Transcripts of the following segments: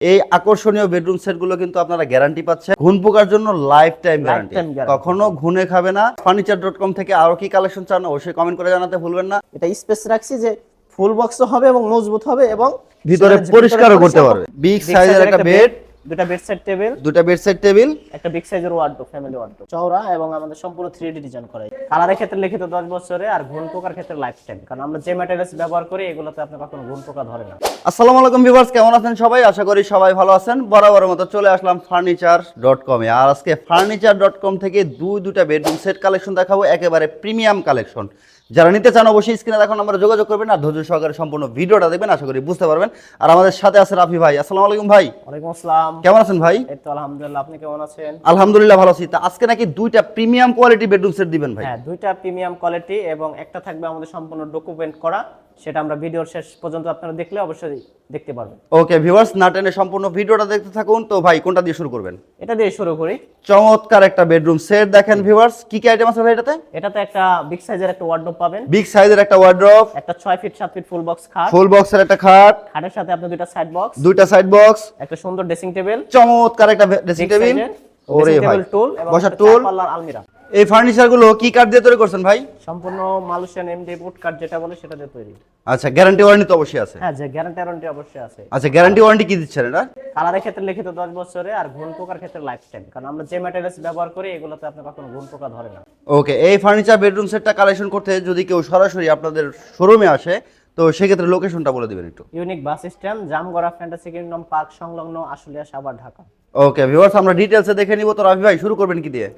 এই আকর্ষণীয় বেডরুম সেটগুলো কিন্তু আপনারা গ্যারান্টি পাচ্ছেন। ঘুন পোকার জন্য লাইফ টাইম গ্যারান্টি কখনো ঘুনে খাবে না। ফার্নিচার ডট কম থেকে আরও কি কালেকশন চান অবশ্যই কমেন্ট করে জানাতে ভুলবেন না। এটা স্পেস রাখছি যে ফুল বক্স হবে এবং মজবুত হবে এবং ভিতরে পরিষ্কারও করতে পারবে। বিগ size-এর একটা bed, দুটা বেড সেট টেবিল দুটা বেডসেট টেবিল একটা বিগ সাইজের ওয়ার্ডরোব ফ্যামিলি ওয়ার্ডরোব চওড়া এবং আমাদের সম্পূর্ণ 3D ডিজাইন করা কালারের ক্ষেত্রে লিখিত 10 বছরে আর ঘুন পোকার ক্ষেত্রে লাইফ টাইম কারণ আমরা যে ম্যাটেরিয়ালস ব্যবহার করি এগুলোতে আপনি কখনো ঘুন পোকা ধরে না। আসসালামু আলাইকুম ভিউয়ার্স কেমন আছেন সবাই? আশা করি সবাই ভালো আছেন। বরাবর মতো চলে আসলাম ফার্নিচার ডট কমে আর আজকে ফার্নিচার ডট কম থেকে দুই দুটা বেডরুম সেট কালেকশন দেখাবো। একেবারে প্রিমিয়াম কালেকশন যারা নিতে চান অবশ্যই স্ক্রিনে দেখুন আমরা যোগাযোগ করবেন আর ধৈর্য সহকারে সম্পূর্ণ ভিডিওটা দেখবেন আশা করি বুঝতে পারবেন। আর আমাদের সাথে আছে রাফি ভাই। আসসালামু আলাইকুম ভাই। ওয়ালাইকুম আসসালাম। কেমন আছেন ভাই? এই তো আলহামদুলিল্লাহ আপনি কেমন আছেন? আলহামদুলিল্লাহ ভালো আছি। তা আজকে নাকি দুইটা প্রিমিয়াম কোয়ালিটি বেডরুম সেট দিবেন ভাই? হ্যাঁ দুইটা প্রিমিয়াম কোয়ালিটি এবং একটা থাকবে আমাদের সম্পূর্ণ ডকুমেন্ট করা। সেটা আমরা ভিডিওর শেষ পর্যন্ত আপনারা দেখলে অবশ্যই দেখতে পারবেন। ওকে ভিউয়ার্স না টেনে সম্পূর্ণ ভিডিওটা দেখতে থাকুন। তো ভাই কোনটা দিয়ে শুরু করবেন? এটা দিয়ে শুরু করি। চমৎকার একটা বেডরুম সেট দেখেন ভিউয়ার্স কি কি আইটেম আছে ভাই এটাতে? এটাতে একটা বিগ সাইজের একটা ওয়ার্ডরোব পাবেন। বিগ সাইজের একটা ওয়ার্ড্রপ একটা ছয় ফিট সাত ফিট ফুল বক্স খাট। ফুল বক্সের একটা খাট। খাটের সাথে আপনার দুইটা সাইড বক্স দুইটা সাইড বক্স একটা সুন্দর ড্রেসিং টেবিল চমৎকার একটা ড্রেসিং টেবিল ওরে ভাই টুল বসার টুল পাল্লার আলমিরা। এই ফার্নিচারগুলো কি কাঠ দিয়ে তৈরি করছেন ভাই? সম্পূর্ণ মালয়েশিয়ান এমডি বুট কার্ড যেটা বলে সেটা দিয়ে তৈরি। আচ্ছা গ্যারান্টি ওয়ারেন্টি তো অবশ্যই আছে। হ্যাঁ যে গ্যারান্টি ওয়ারেন্টি অবশ্যই আছে। আচ্ছা গ্যারান্টি ওয়ারেন্টি কি দিচ্ছেন এটা? কালারের ক্ষেত্রে লিখিত 10 বছরে আর ঘুন পোকার ক্ষেত্রে লাইফ টাইম কারণ আমরা যে ম্যাটেরিয়ালস ব্যবহার করি এগুলোতে আপনি কখনো ঘুন পোকা ধরে না। ওকে এই ফার্নিচার বেডরুম সেটটা কালেকশন করতে যদি কেউ সরাসরি আপনাদের শোরুমে আসে তো সেক্ষেত্রে লোকেশনটা বলে দিবেন একটু। Unique bus stand Jamgora fantasy kingdom park সংলগ্ন আশুলিয়া সাভার ঢাকা। ওকে ভিউয়ার্স আমরা ডিটেলসে দেখে নিব। তো রাফি ভাই শুরু করবেন কি দিয়ে?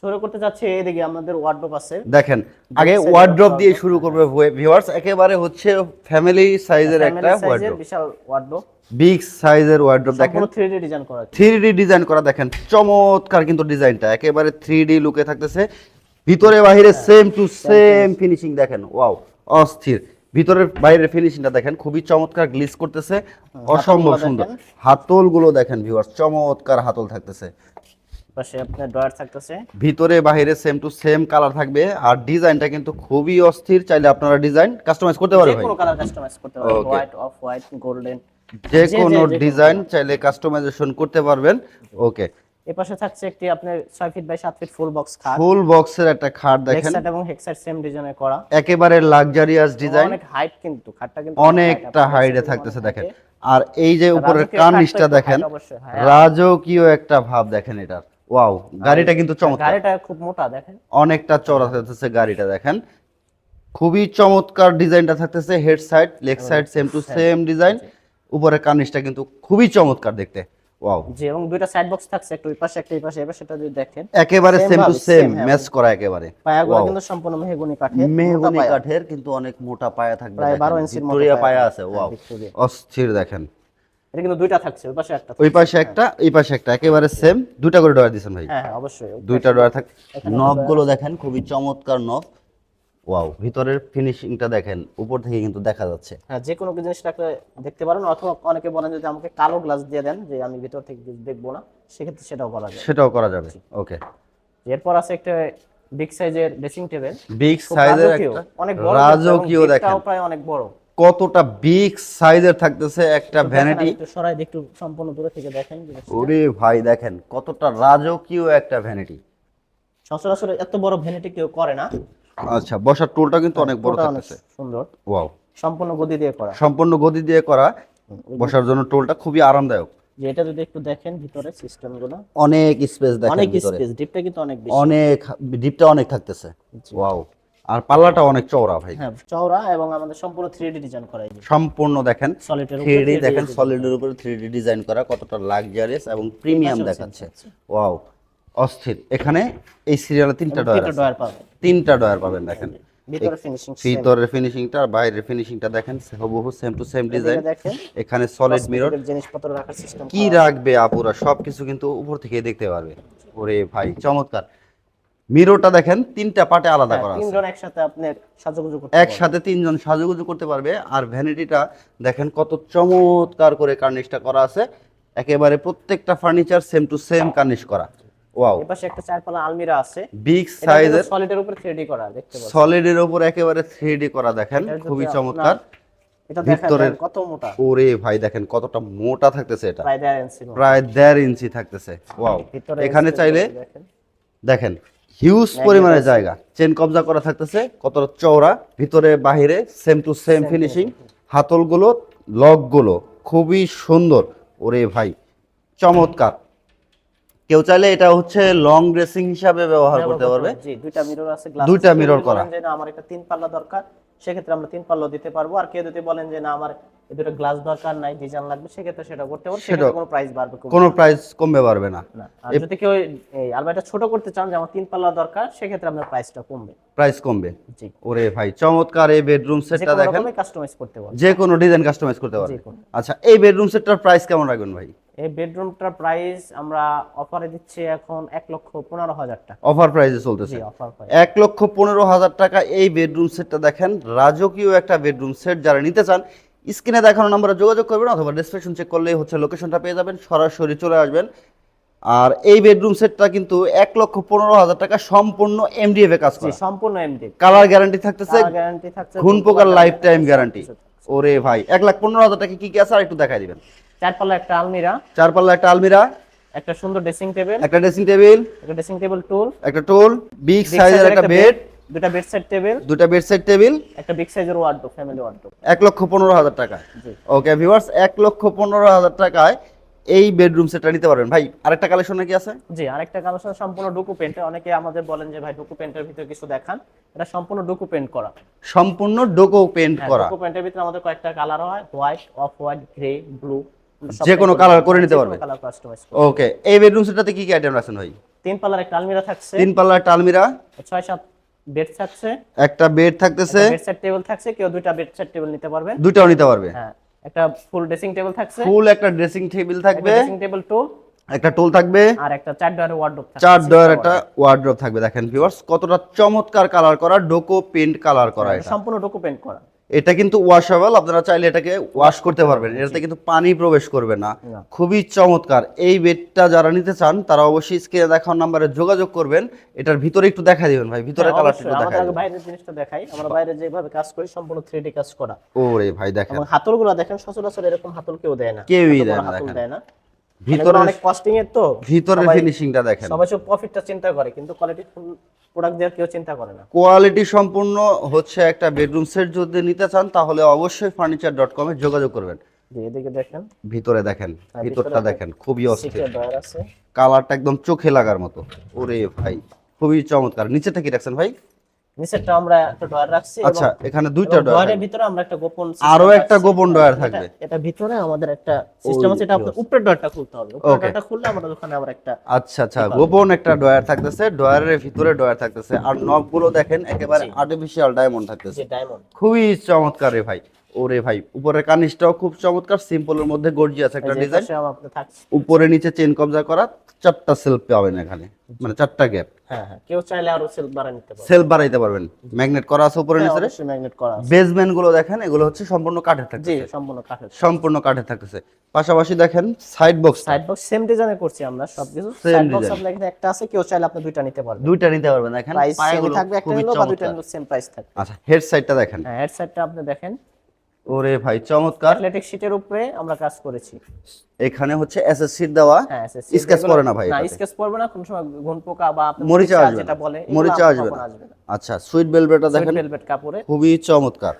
শুরু করতে যাচ্ছি এদিকে আমাদের ওয়ার্ডরোব আছে। দেখেন আগে ওয়ার্ড্রপ দিয়ে শুরু করবে ভিউয়ার্স একেবারে হচ্ছে ফ্যামিলি সাইজের একটা বিশাল ওয়ার্ডরোব বিগ সাইজের দেখেন। সম্পূর্ণ 3D ডিজাইন করা ডিজাইন করা দেখেন। চমৎকার কিন্তু ডিজাইনটা একেবারে লুকে থাকতেছে। ভিতরে বাহিরে হ্যাঁ, সেম টু সেম ফিনিশিং দেখেন। ওয়াও অস্থির। ভিতরের বাইরের ফিনিশিংটা দেখেন খুবই চমৎকার গ্লিস করতেছে। অসম্ভব সুন্দর। হাতলগুলো দেখেন ভিউয়ার্স চমৎকার হাতল থাকতেছে। পাশে আপনার ডয়ার থাকতেছে। ভিতরে বাহিরে সেম টু সেম কালার থাকবে। আর ডিজাইনটা কিন্তু খুবই অস্থির চাইলে আপনারা ডিজাইন কাস্টমাইজ করতে পারবেন কোনো কালার কাস্টমাইজ করতে পারবেন। হোয়াইট অফ হোয়াইট গোল্ডেন যে কোনো ডিজাইন চাইলে কাস্টমাইজেশন করতে পারবেন। ওকে এ পাশে থাকছে একটি আপনার 6 feet by 7 feet full box খাট। ফুল বক্সের একটা খাট দেখেন। হেক্সাইড এবং হেক্সাইড সেম ডিজাইনের করা। একেবারে লাক্সারিয়াস ডিজাইন অনেক হাইট কিন্তু খাটটা কিন্তু অনেকটা হাইটে থাকতেছে দেখেন। আর এই যে উপরের কার্নিশটা দেখেন হ্যাঁ। রাজকীয় একটা ভাব দেখেন এটার। ওয়াও গাড়িটা কিন্তু চমৎকার। গাড়িটা খুব মোটা দেখেন। অনেকটা চড়া থাকতেছে গাড়িটা দেখেন। খুবই চমৎকার ডিজাইনটা থাকতেছে head side leg side same to same design উপরে কার্নিশটা কিন্তু খুবই চমৎকার দেখতে। ওয়াও যে এবং দুইটা সাইড বক্স থাকছে একটা ওই পাশে একটা এই পাশে এবার সেটা যদি দেখেন একেবারে সেম টু সেম হ্যাঁ। ম্যাচ করা একেবারে। পায়াগুলো কিন্তু সম্পূর্ণ মেহগনি কাঠের মেহগনি কাঠের কিন্তু অনেক মোটা পায়া থাকবে প্রায় 12 ইঞ্চির মতো পায়া আছে হ্যাঁ, ওয়াও অস্থির দেখেন। এটা কিন্তু দুইটা থাকছে ওই পাশে একটা ওই পাশে একটা এই পাশে একটা একেবারে সেম দুটা করে ডয়ার ভাই। হ্যাঁ হ্যাঁ অবশ্যই দুইটা ডয়ার থাক নবগুলো দেখেন খুবই চমৎকার নব ওয়াও ভিতরের ফিনিশিংটা দেখেন উপর থেকে কিন্তু দেখা যাচ্ছে। হ্যাঁ যে কোনো জিনিসটাকে দেখতে পারেন অথবা অনেকে বলেন যদি আমাকে কালো গ্লাস দিয়ে দেন যে আমি ভিতর থেকে দেখব না সেক্ষেত্রে সেটাও করা যায় সেটাও করা যাবে ওকে এরপর আছে একটা বিগ সাইজের ড্রেসিং টেবিল বিগ সাইজের একটা অনেক বড় রাজকীয় দেখেন। প্রায় অনেক বড়। কতটা বিগ সাইজের থাকতেছে একটা ভ্যানিটি সরাই একটু সম্পূর্ণ দূরে থেকে দেখেন ওরে ভাই দেখেন কতটা রাজকীয় একটা ভ্যানিটি সচরাচর এত বড় ভ্যানিটি কেউ করে না। আচ্ছা বসার টুলটা কিন্তু অনেক বড় থাকতেছে। সুন্দর। ওয়াও সম্পূর্ণ গদি দিয়ে করা। সম্পূর্ণ গদি দিয়ে করা বসার জন্য টুলটা খুবই আরামদায়ক। যে এটা যদি একটু দেখেন ভিতরে সিস্টেমগুলো অনেক স্পেস দেখেন অনেক স্পেস ডিপটা কিন্তু অনেক বেশি। অনেক ডিপটা অনেক থাকতেছে। ওয়াও আর পাল্লাটা অনেক চওড়া ভাই। হ্যাঁ চওড়া এবং আমাদের সম্পূর্ণ 3D ডিজাইন করা এই সম্পূর্ণ দেখেন সলিডের উপর 3D দেখেন সলিডের উপরে থ্রি ডিজাইন করা কতটা লাক্সারিয়াস এবং প্রিমিয়াম দেখাচ্ছে। ওয়াও অস্থির। এখানে এই সিরিয়ালে তিনটা ডয়ার দুটো আছে। ডয়ার পাবে তিনটা ডয়ার পাবেন দেখেন। ভিতরের ফিনিশিংটা আর বাইরের ফিনিশিংটা দেখেন হুবহু সেম টু সেম ডিজাইন এখানে সলিড মিরর জিনিসপত্র রাখার সিস্টেম কি রাখবে আপুরা? সবকিছু কিন্তু উপর থেকে দেখতে পারবে। ওরে ভাই চমৎকার। মিররটা দেখেন তিনটা পার্টে আলাদা করা আছে। তিনজন একসাথে আপনার সাজুগুজু করতে একসাথে তিনজন সাজুগুজু করতে পারবে। আর ভ্যানিটিটা দেখেন কত চমৎকার করে কার্নিশটা করা আছে। একেবারে প্রত্যেকটা ফার্নিচার সেম টু সেম কার্নিশ করা। ওয়াও এই পাশে একটা চারপালা আলমিরা আছে। বিগ সাইজের সলিডের উপর 3D করা দেখতে পাচ্ছেন? সলিডের উপর একেবারে থ্রি করা দেখেন খুবই চমৎকার। এটা দেখেন কত মোটা। ওরে ভাই দেখেন কতটা মোটা থাকতেছে এটা। প্রায় দেড় ইঞ্চি প্রায় দেড় ইঞ্চি থাকতেছে। ওয়াও এখানে চাইলে দেখেন। হিউজ পরিমাণে জায়গা। চেন কবজা করা থাকতেছে কতটা চওড়া ভিতরে বাহিরে সেম টু সেম ফিনিশিং হাতলগুলো লকগুলো খুবই সুন্দর। ওরে ভাই চমৎকার। কেউ চাইলে এটা হচ্ছে লং ড্রেসিং হিসাবে ব্যবহার করতে পারবে। দুইটা মিরর আছে দুইটা মিরর করা। আমার একটা তিন পাল্লা দরকার। সেক্ষেত্রে আমরা তিন পাল্লা দিতে পারব। আর কেউ যদি বলেন যে না আমার দুটো গ্লাস দরকার নাই ডিজাইন লাগবে সেক্ষেত্রে সেটা করতে পারব। সেক্ষেত্রে কোনো প্রাইস বাড়বে কোনো প্রাইস কমবে পারবে না। আর যদি কেউ এই আলমারিটা ছোট করতে চান যে আমার তিন পাল্লা দরকার সেক্ষেত্রে আপনার প্রাইসটা কমবে। প্রাইস কমবে। জি। ওরে ভাই চমৎকার এই বেডরুম সেটটা দেখেন। কাস্টমাইজ করতে পারব যে কোনো ডিজাইন কাস্টমাইজ করতে পারবে যে কোনো। আচ্ছা এই বেডরুম সেটটার প্রাইস কেমন রাখবেন ভাই? এই বেডরুমটার প্রাইস আমরা অফারে দিচ্ছি এখন এক লক্ষ পনেরো হাজার টাকা। অফার প্রাইসে চলতেছে। এক লক্ষ পনেরো হাজার টাকা এই বেডরুম সেটটা দেখেন রাজকীয় একটা বেডরুম সেট যারা নিতে চান স্ক্রিনে দেখানো নম্বরে যোগাযোগ করবেন অথবা ডেসক্রিপশন চেক করলেই হচ্ছে লোকেশনটা পেয়ে যাবেন সরাসরি চলে আসবেন। আর এই বেডরুম সেটটা কিন্তু এক লক্ষ পনেরো হাজার টাকা সম্পূর্ণ এমডিএফ এ কাজ করে। সম্পূর্ণ এমডি কালার গ্যারান্টি থাকতেছে গ্যারান্টি থাকছে ঘুন পোকার লাইফ টাইম গ্যারান্টি ওরে ভাই এক লাখ পনেরো হাজার টাকা কি কি আছে? আর একটু দেখাই দিবেন। চার পাল্লা একটা আলমিরা। চার পাল্লা একটা আলমিরা। একটা সুন্দর ড্রেসিং টেবিল একটা ড্রেসিং টেবিল একটা ড্রেসিং টেবিল টুল একটা টোল বিগ সাইজের একটা বেড দুটা বেড সেট টেবিল দুটা বেড সেট টেবিল একটা বিগ সাইজের ওয়ার্ডরোব ফ্যামিলি ওয়ার্ডরোব এক লক্ষ পনেরো হাজার টাকা। ওকে ভিউয়ার্স এক লক্ষ পনেরো হাজার টাকায় এই বেডরুম সেটটা নিতে পারবেন। ভাই আরেকটা কালেকশন নাকি আছে? জি আরেকটা কালেকশন সম্পূর্ণ ডুকু পেন্ট অনেকে আমাদের বলেন যে ভাই ডুকু পেন্টের ভিতরে কিছু দেখান। এটা সম্পূর্ণ ডুকু পেন্ট করা। সম্পূর্ণ ডোকো পেন্ট করা। ডুকু পেন্টের ভিতরে আমাদের কয়েকটা কালার হয়। White off white grey blue যে কোনো colour করে নিতে পারবে। কালার কাস্টমাইজ ওকে এই বেডরুম সেটটাতে কি কি আইটেম রাখছেন ভাই? তিন পাল্লার একটা আলমিরা থাকছে। তিন পাল্লার টালমিরা ছয় সাত বেড থাকছে। একটা বেড থাকতেছে। বেড সেট টেবিল থাকছে কেউ দুইটা বেড সেট টেবিল নিতে পারবে। দুইটাও নিতে পারবে। হ্যাঁ একটা ফুল ড্রেসিং টেবিল থাকছে। ফুল একটা ড্রেসিং টেবিল থাকবে। ড্রেসিং টেবিল টুল একটা টোল থাকবে। আর একটা চার ডয়ারের ওয়ার্ডরোব থাকছে। চার ডয়ার একটা ওয়ার্ড্রপ থাকবে। দেখেন ভিউয়ার্স কতটা চমৎকার কালার করা ডোকো পেন্ট কালার করা এটা। সম্পূর্ণ ডোকো পেন্ট করা। এটা কিন্তু ওয়াশেবল আপনারা চাইলে এটাকে ওয়াশ করতে পারবেন। এটাতে কিন্তু পানি প্রবেশ করবে না। খুবই চমৎকার। এই বেডটা যারা নিতে চান তারা অবশ্যই স্ক্রিনে দেখানোর নাম্বারে যোগাযোগ করবেন। এটার ভিতরে একটু দেখা দিবেন ভাই ভিতরে হ্যাঁ, কালারটা একটু আমাদের দেখা আগে বাইরের জিনিসটা দেখাই। আমরা বাইরে যেভাবে কাজ করি সম্পূর্ণ থ্রি কাজ করা। ওরে ভাই দেখেন। এবং হাতলগুলো দেখেন সচরাচর এরকম হাতল কেউ দেয় না। কেউই দেয় না, দেখেন। দেয় না। ভিতরে ভিতরে অনেক কস্টিং এর তো। ভিতরের সবাই- ফিনিশিংটা দেখেন। সবাই সব প্রফিটটা চিন্তা করে কিন্তু কোয়ালিটি প্রোডাক্ট দেওয়ার কেউ চিন্তা করে না। কোয়ালিটি সম্পূর্ণ হচ্ছে একটা বেডরুম সেট যদি নিতে চান তাহলে অবশ্যই ফার্নিচার ডট কমে যোগাযোগ করবেন। এদিকে দেখেন। ভিতরে দেখেন হ্যাঁ, ভিতরটা দেখেন। খুবই অস্থির। কালারটা একদম চোখে লাগার মতো। ওরে ভাই খুবই চমৎকার। নিচেটা কি রাখছেন ভাই? নিচেরটা আমরা একটা ডয়ার রাখছি আচ্ছা এখানে দুইটা ডয়ার ডয়ারের ভিতরে আমরা একটা গোপন আরও একটা গোপন ডয়ার থাকবে। এটা ভিতরে আমাদের একটা সিস্টেম আছে এটা আপনার উপরের ডয়ারটা খুলতে হবে। উপরের ডয়ারটা খুললে আমাদের ওখানে আবার একটা আচ্ছা আচ্ছা গোপন একটা ডয়ার থাকতেছে ডয়ারের ভিতরে ডয়ার থাকতেছে আর নবগুলো দেখেন একেবারে আর্টিফিশিয়াল ডায়মন্ড থাকতেছে। ডায়মন্ড খুবই চমৎকার রে ভাই। ওরে ভাই উপরের কানিসটাও খুব চমৎকার সিম্পলের মধ্যে গর্জিয়াস একটা ডিজাইন থাকছে। উপরে নিচে চেন কবজা করা চারটা সেলফ পাবেন এখানে মানে চারটা গ্যাপ হ্যাঁ হ্যাঁ কেউ চাইলে আরও সেল বাড়া নিতে পারে সেলফ বাড়াইতে পারবেন ম্যাগনেট করা আছে উপরে হ্যাঁ, নিচে অবশ্যই ম্যাগনেট করা আছে। বেসমেন্টগুলো দেখেন এগুলো হচ্ছে সম্পূর্ণ কাঠের থাকছে জি সম্পূর্ণ কাঠের সম্পূর্ণ কাঠের থাকতেছে। পাশাপাশি দেখেন side box side box same ডিজাইনে করছি আমরা সবকিছু। Side box. আপনার এখানে একটা আছে কেউ চাইলে আপনি দুইটা নিতে পারবেন। দুইটা নিতে পারবেন দেখেন প্রাইস সেম থাকবে একটা খুবই বা দুইটা চমৎকার। সেম প্রাইস থাকবে। আচ্ছা হেড সাইডটা দেখেন। হ্যাঁ হেড সাইডটা আপনি দেখেন। ওরে ভাই চমৎকার। অ্যাথলেটিক শীটের উপরে আমরা কাজ করেছি। এখানে হচ্ছে এসএসসি দেওয়া। হ্যাঁ স্কেচ যেগুলো- করে না ভাই না স্কেচ পড়বে না কোন সময় ঘুন পোকা বা মরিচা আসবে যেটা বলে মরিচা আসবে না। আচ্ছা সুইট বেলভেটটা দেখেন। ভেলভেট কাপড়ে। খুবই চমৎকার।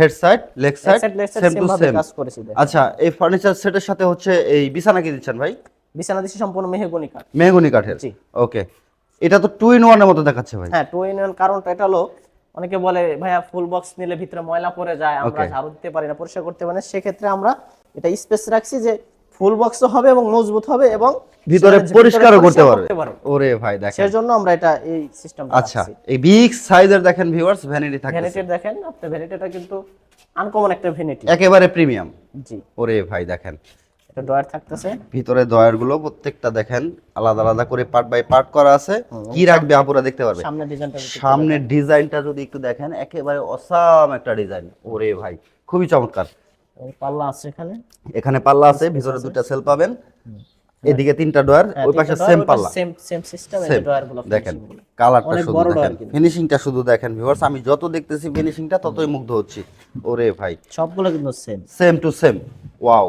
Head side leg side same to same কাজ করেছি আচ্ছা এই ফার্নিচার সেটের সাথে হচ্ছে এই বিছানা কি দিচ্ছেন ভাই? বিছানা দিছি সম্পূর্ণ মেহগনি কাঠ। মেহগনি কাঠের। জি। ওকে এটা তো টু ইন ওয়ানের মতো দেখাচ্ছে ভাই। হ্যাঁ টু ইন ওয়ান কারণটা এটা হলো অনেকে বলে ভাইয়া ফুল বক্স নিলে ভিতরে ময়লা পড়ে যায় আমরা ঝাড়ু দিতে পারি না পরিষ্কার করতে পারি না। সেক্ষেত্রে আমরা এটা স্পেস রাখছি যে ফুল বক্সও হবে এবং মজবুত হবে এবং ভিতরে পরিষ্কারও করতে পারবে। ওরে ভাই দেখেন। সেজন্য আমরা এটা এই সিস্টেম আচ্ছা এই বিগ সাইজের দেখেন ভিউয়ার্স ভ্যানিটি থাকে ভ্যানিটির দেখেন আপনার ভ্যানিটিটা কিন্তু আনকমন একটা ভ্যানিটি একেবারে প্রিমিয়াম জি। ওরে ভাই দেখেন। এটা ডয়ার থাকতেছে। ভিতরে দয়ারগুলো প্রত্যেকটা দেখেন আলাদা আলাদা করে পার্ট বাই পার্ট করা আছে। কি রাখবে আপুরা দেখতে পারবে? সামনে ডিজাইনটা সামনের ডিজাইনটা যদি একটু দেখেন একেবারে অসাম একটা ডিজাইন। ওরে ভাই খুবই চমৎকার। পাল্লা আছে এখানে। এখানে পাল্লা আছে ভিতরে দুটো সেল পাবেন। এদিকে তিনটা ডয়ার ওই পাশে সেম পাল্লা। সেম সেম সিস্টেম এই Same। গুলো। দেখেন কালারটা শুধু দেখেন। ফিনিশিংটা শুধু দেখেন ভিউয়ার্স আমি যত দেখতেছি ফিনিশিংটা ততই মুগ্ধ হচ্ছি। ওরে ভাই। সবগুলো কিন্তু same same to same wow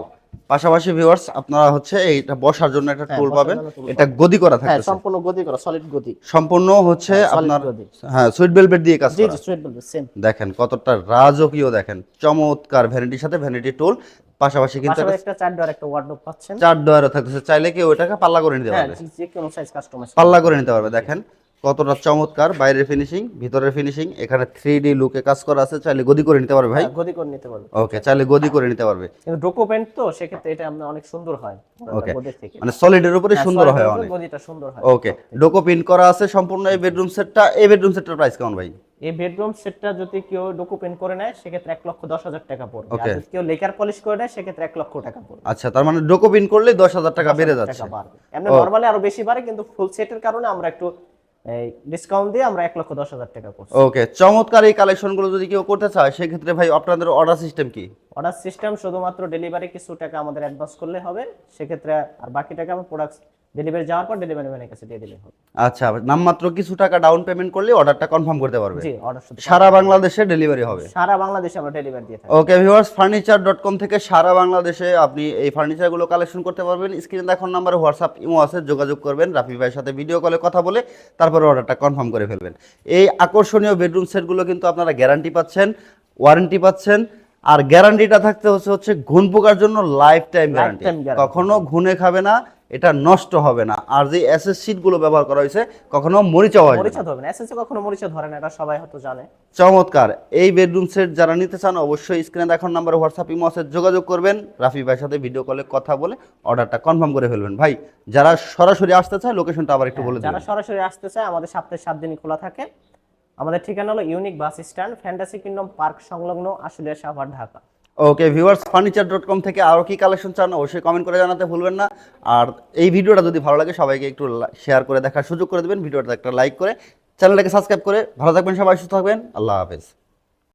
পাশাপাশি ভিউয়ার্স আপনারা হচ্ছে এইটা বসার জন্য একটা হ্যাঁ, টুল পাবেন। এটা গদি করা হ্যাঁ সম্পূর্ণ গদি করা সলিড গদি। সম্পূর্ণ হচ্ছে আপনার হ্যাঁ সুইট বেলভেট দিয়ে কাজ করা জি স্ট্রেট বলবে সেম দেখেন কতটা রাজকীয় দেখেন চমৎকার ভ্যানিটির সাথে ভ্যানিটি টুল পাশাপাশি কিন্তু একটা চার ডোর একটা ওয়ার্ডরোব পাচ্ছেন। চার ডয়ারও থাকতেছে। চাইলে কেউ ওটাকে পাল্লা করে নিতে হ্যাঁ পারবে। যে- যে কোনো সাইজ কাস্টমাইজ পাল্লা করে নিতে পারবে দেখেন। কতটা চমৎকার বাইরের ফিনিশিং ভিতরের ফিনিশিং এখানে থ্রি ডি লুকে কাজ করা আছে চাইলে গদি করে নিতে পারবে ভাই? গদি করে নিতে পারবে। ওকে চাইলে গদি করে নিতে পারবে। কিন্তু ডকুমেন্ট তো সেক্ষেত্রে এটা আপনার অনেক সুন্দর হয় ওকে মানে সলিডের উপরে হ্যাঁ, সুন্দর হয় অনেক। গদিটা সুন্দর হয়। ওকে ডোকো প্রিন্ট করা আছে সম্পূর্ণ এই বেডরুম সেটটা এই বেডরুম সেটটার প্রাইস কেমন ভাই? এই বেডরুম সেটটা যদি কেউ ডকুমেন্ট করে নেয় সেক্ষেত্রে এক লক্ষ দশ হাজার টাকা পড়বে। আর যদি কেউ লেকার পলিশ করে নেয় সেক্ষেত্রে এক লক্ষ টাকা পড়বে। আচ্ছা তার মানে ডোকো প্রিন্ট করলে দশ হাজার টাকা বেড়ে যাচ্ছে। এমনি নর্মালি আরও বেশি বাড়ে কিন্তু ফুল সেটের কারণে আমরা একটু ডিসকাউন্ট দিয়ে আমরা এক লক্ষ দশ হাজার টাকা করছি। ওকে চমৎকার এই কালেকশনগুলো যদি কেউ করতে চায় সেক্ষেত্রে ভাই আপনাদের অর্ডার সিস্টেম কি? অর্ডার সিস্টেম শুধুমাত্র ডেলিভারি কিছু টাকা আমাদের অ্যাডভান্স করলে হবে সেক্ষেত্রে আর বাকি টাকা আমরা প্রোডাক্ট ডেলিভারি যাওয়ার পর ডেলিভারি ম্যানের কাছে দিয়ে দিলে হবে। আচ্ছা নামমাত্র কিছু টাকা ডাউন পেমেন্ট করলে অর্ডারটা কনফার্ম করতে পারবে। জি অর্ডার সারা বাংলাদেশে ডেলিভারি হবে। সারা বাংলাদেশে আমরা ডেলিভারি দিয়ে থাকি। Okay viewers furniture dot com থেকে সারা বাংলাদেশে আপনি এই ফার্নিচারগুলো কালেকশন করতে পারবেন। স্ক্রিনে দেখার নাম্বারে হোয়াটসঅ্যাপ ইমো আছে যোগাযোগ করবেন। রাফি ভাইয়ের সাথে ভিডিও কলে কথা বলে তারপরে অর্ডারটা কনফার্ম করে ফেলবেন। এই আকর্ষণীয় বেডরুম সেটগুলো কিন্তু আপনারা গ্যারান্টি পাচ্ছেন ওয়ারেন্টি পাচ্ছেন। আর গ্যারান্টিটা থাকতে হচ্ছে হচ্ছে ঘুন পোকার জন্য লাইফ টাইম গ্যারান্টি কখনো ঘুনে খাবে না এটা নষ্ট হবে না। আর যে এসএসগুলো ব্যবহার করা হয়েছে কখনো আসবে না। মরিচা ধরবে না। এসএসসি কখনো মরিচা ধরে না এটা সবাই হয়তো জানে। চমৎকার। এই বেডরুম সেট যারা নিতে চান অবশ্যই স্ক্রিনে দেখার নাম্বারে হোয়াটসঅ্যাপ ইমো আছে যোগাযোগ করবেন। রাফি ভাইয়ের সাথে ভিডিও কলে কথা বলে অর্ডারটা কনফার্ম করে ফেলবেন। ভাই যারা সরাসরি আসতে চায় লোকেশনটা আবার একটু বলে যারা সরাসরি আসতে চায় আমাদের সপ্তাহে সাত দিনই খোলা থাকে। আমাদের ঠিকানা হলো unique bus stand fantasy kingdom park সংলগ্ন Ashulia Savar Dhaka. Okay viewers furniture dot com থেকে আরও কী কালেকশন চান অবশ্যই কমেন্ট করে জানাতে ভুলবেন না। আর এই ভিডিওটা যদি ভালো লাগে, সবাইকে একটু শেয়ার করে দেখার সুযোগ করে দেবেন। ভিডিওটা একটা লাইক করে চ্যানেলটাকে সাবস্ক্রাইব করে ভালো থাকবেন, সবাই সুস্থ থাকবেন। আল্লাহ হাফেজ।